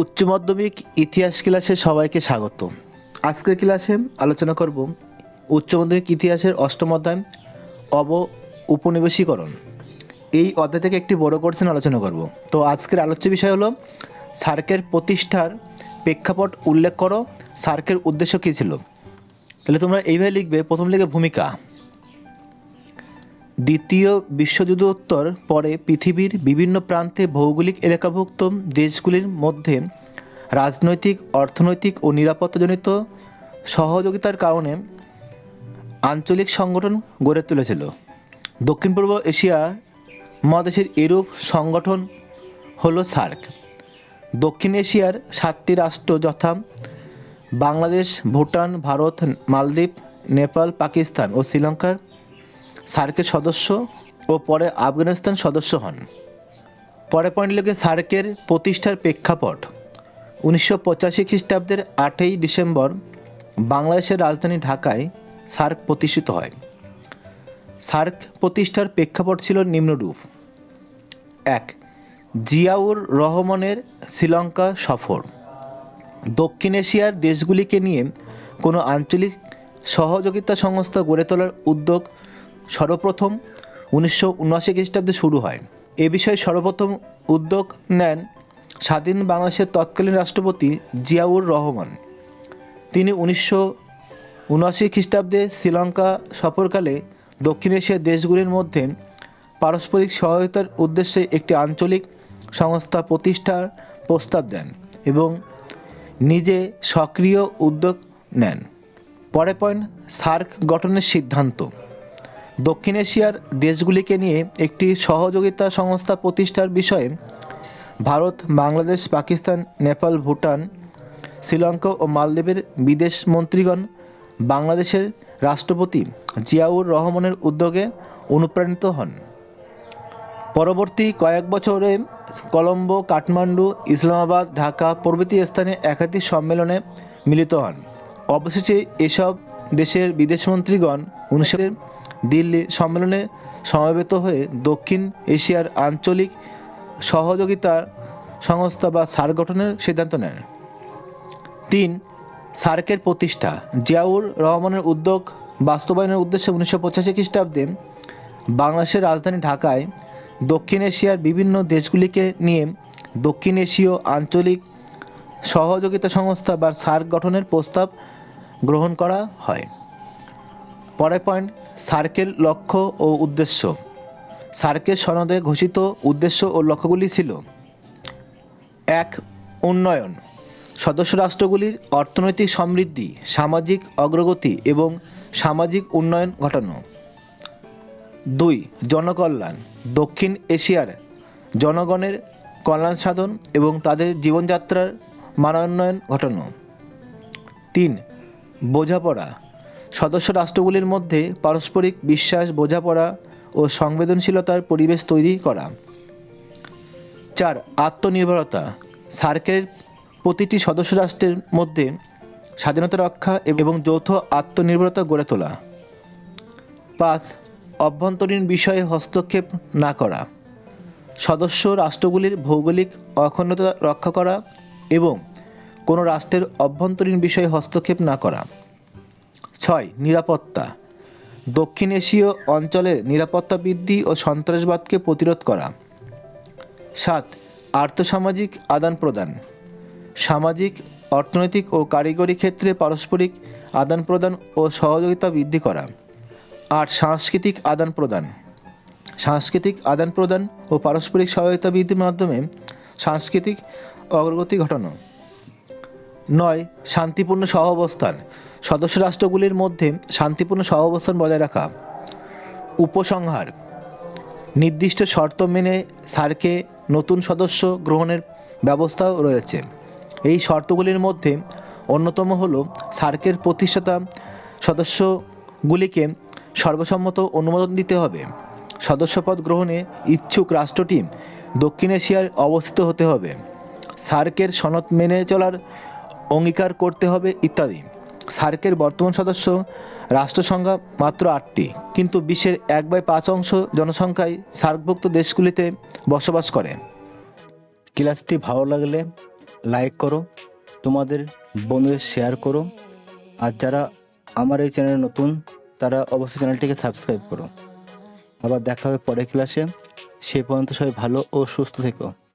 উচ্চ মাধ্যমিক ইতিহাস ক্লাসে সবাইকে স্বাগত। আজকের ক্লাসে আলোচনা করব উচ্চ মাধ্যমিক ইতিহাসের অষ্টম অধ্যায় অব উপনিবেশীকরণ। এই অধ্যায় থেকে একটি বড় কোর্সেন আলোচনা করব। তো আজকের আলোচ্য বিষয় হলো, সার্কের প্রতিষ্ঠার প্রেক্ষাপট উল্লেখ করো, সার্কের উদ্দেশ্য কী ছিল? তাহলে তোমরা এইভাবে লিখবে, প্রথম লিখে ভূমিকা। দ্বিতীয় বিশ্বযুদ্ধোত্তর পরে পৃথিবীর বিভিন্ন প্রান্তে ভৌগোলিক এলাকাভুক্ত দেশগুলির মধ্যে রাজনৈতিক, অর্থনৈতিক ও নিরাপত্তাজনিত সহযোগিতার কারণে আঞ্চলিক সংগঠন গড়ে তুলেছিল। দক্ষিণ পূর্ব এশিয়া মহাদেশের এরূপ সংগঠন হলো সার্ক। দক্ষিণ এশিয়ার সাতটি রাষ্ট্র যথা বাংলাদেশ, ভুটান, ভারত, মালদ্বীপ, নেপাল, পাকিস্তান ও শ্রীলঙ্কার সার্কের সদস্য ও পরে আফগানিস্তান সদস্য হন। পরে পয়েন্ট লিখে সার্কের প্রতিষ্ঠার প্রেক্ষাপট। উনিশশো পঁচাশি খ্রিস্টাব্দের আটই ডিসেম্বর বাংলাদেশের রাজধানী ঢাকায় সার্ক প্রতিষ্ঠিত হয়। সার্ক প্রতিষ্ঠার প্রেক্ষাপট ছিল নিম্নরূপ। এক, জিয়াউর রহমানের শ্রীলঙ্কা সফর। দক্ষিণ এশিয়ার দেশগুলিকে নিয়ে কোনো আঞ্চলিক সহযোগিতা সংস্থা গড়ে তোলার উদ্যোগ সর্বপ্রথম উনিশশো উনআশি খ্রিস্টাব্দে শুরু হয়। এ বিষয়ে সর্বপ্রথম উদ্যোগ নেন স্বাধীন বাংলাদেশের তৎকালীন রাষ্ট্রপতি জিয়াউর রহমান। তিনি উনিশশো উনআশি খ্রিস্টাব্দে শ্রীলঙ্কা সফরকালে দক্ষিণ এশিয়ার দেশগুলির মধ্যে পারস্পরিক সহায়তার উদ্দেশ্যে একটি আঞ্চলিক সংস্থা প্রতিষ্ঠার প্রস্তাব দেন এবং নিজে সক্রিয় উদ্যোগ নেন। পরে পয়েন্ট সার্ক গঠনের সিদ্ধান্ত। দক্ষিণ এশিয়ার দেশগুলিকে নিয়ে একটি সহযোগিতা সংস্থা প্রতিষ্ঠার বিষয়ে ভারত, বাংলাদেশ, পাকিস্তান, নেপাল, ভুটান, শ্রীলঙ্কা ও মালদ্বীপের বিদেশ মন্ত্রীগণ, বাংলাদেশের রাষ্ট্রপতি জিয়াউর রহমানের উদ্যোগে অনুপ্রাণিত হন। পরবর্তী কয়েক বছরে কলম্বো, কাঠমান্ডু, ইসলামাবাদ, ঢাকা প্রভৃতি স্থানে একাধিক সম্মেলনে মিলিত হন। অবশেষে এসব দেশের বিদেশমন্ত্রীগণ উনিশশো দিল্লি সম্মেলনে সমবেত হয়ে দক্ষিণ এশিয়ার আঞ্চলিক সহযোগিতা সংস্থা বা সার্ক গঠনের সিদ্ধান্ত নেন। তিন, সার্কের প্রতিষ্ঠা। জিয়াউর রহমানের উদ্যোগ বাস্তবায়নের উদ্দেশ্যে উনিশশো পঁচাশি খ্রিস্টাব্দে বাংলাদেশের রাজধানী ঢাকায় দক্ষিণ এশিয়ার বিভিন্ন দেশগুলিকে নিয়ে দক্ষিণ এশীয় আঞ্চলিক সহযোগিতা সংস্থা বা সার্ক গঠনের প্রস্তাব গ্রহণ করা হয়। পরে পয়েন্ট, সার্কেল, লক্ষ্য ও উদ্দেশ্য। সার্কেল সনদে ঘোষিত উদ্দেশ্য ও লক্ষ্যগুলি ছিল, এক, উন্নয়ন। সদস্য রাষ্ট্রগুলির অর্থনৈতিক সমৃদ্ধি, সামাজিক অগ্রগতি এবং সামাজিক উন্নয়ন ঘটানো। দুই, জনকল্যাণ। দক্ষিণ এশিয়ার জনগণের কল্যাণ সাধন এবং তাদের জীবনযাত্রার মানোন্নয়ন ঘটানো। তিন, বোঝাপড়া। সদস্য রাষ্ট্রগুলির মধ্যে পারস্পরিক বিশ্বাস, বোঝাপড়া ও সংবেদনশীলতার পরিবেশ তৈরি করা। চার, আত্মনির্ভরতা। সার্কের প্রতিটি সদস্য রাষ্ট্রের মধ্যে স্বাধীনতা রক্ষা এবং যৌথ আত্মনির্ভরতা গড়ে তোলা। পাঁচ, অভ্যন্তরীণ বিষয়ে হস্তক্ষেপ না করা। সদস্য রাষ্ট্রগুলির ভৌগোলিক অখণ্ডতা রক্ষা করা এবং কোনো রাষ্ট্রের অভ্যন্তরীণ বিষয়ে হস্তক্ষেপ না করা। ছয়, নিরাপত্তা। দক্ষিণ এশীয় অঞ্চলের নিরাপত্তা বৃদ্ধি ও সন্ত্রাসবাদকে প্রতিরোধ করা। সাত, আর্থসামাজিক আদান প্রদান। সামাজিক, অর্থনৈতিক ও কারিগরি ক্ষেত্রে পারস্পরিক আদান প্রদান ও সহযোগিতা বৃদ্ধি করা। আট, সাংস্কৃতিক আদান প্রদান। সাংস্কৃতিক আদান প্রদান ও পারস্পরিক সহায়তা বৃদ্ধির মাধ্যমে সাংস্কৃতিক অগ্রগতি ঘটানো। নয়, শান্তিপূর্ণ সহাবস্থান। সদস্য রাষ্ট্রগুলির মধ্যে শান্তিপূর্ণ সহাবস্থান বজায় রাখা। উপসংহার। নির্দিষ্ট শর্ত মেনে সার্কে নতুন সদস্য গ্রহণের ব্যবস্থাও রয়েছে। এই শর্তগুলির মধ্যে অন্যতম হল সার্কের প্রতিষ্ঠাতা সদস্যগুলিকে সর্বসম্মত অনুমোদন দিতে হবে। সদস্যপদ গ্রহণে ইচ্ছুক রাষ্ট্রটি দক্ষিণ এশিয়ায় অবস্থিত হতে হবে। সার্কের সনদ মেনে চলার অঙ্গীকার করতে হবে ইত্যাদি। সার্কের বর্তমান সদস্য রাষ্ট্রসংখ্যা মাত্র আটটি। কিন্তু বিশ্বের এক বাই পাঁচ অংশ জনসংখ্যায় সার্কভুক্ত দেশগুলিতে বসবাস করে। ক্লাসটি ভালো লাগলে লাইক করো, তোমাদের বন্ধুদের শেয়ার করো, আর যারা আমার এই চ্যানেলে নতুন, তারা অবশ্যই চ্যানেলটিকে সাবস্ক্রাইব করো। আবার দেখা হবে পরের ক্লাসে। সে পর্যন্ত সবাই ভালো ও সুস্থ থেকো।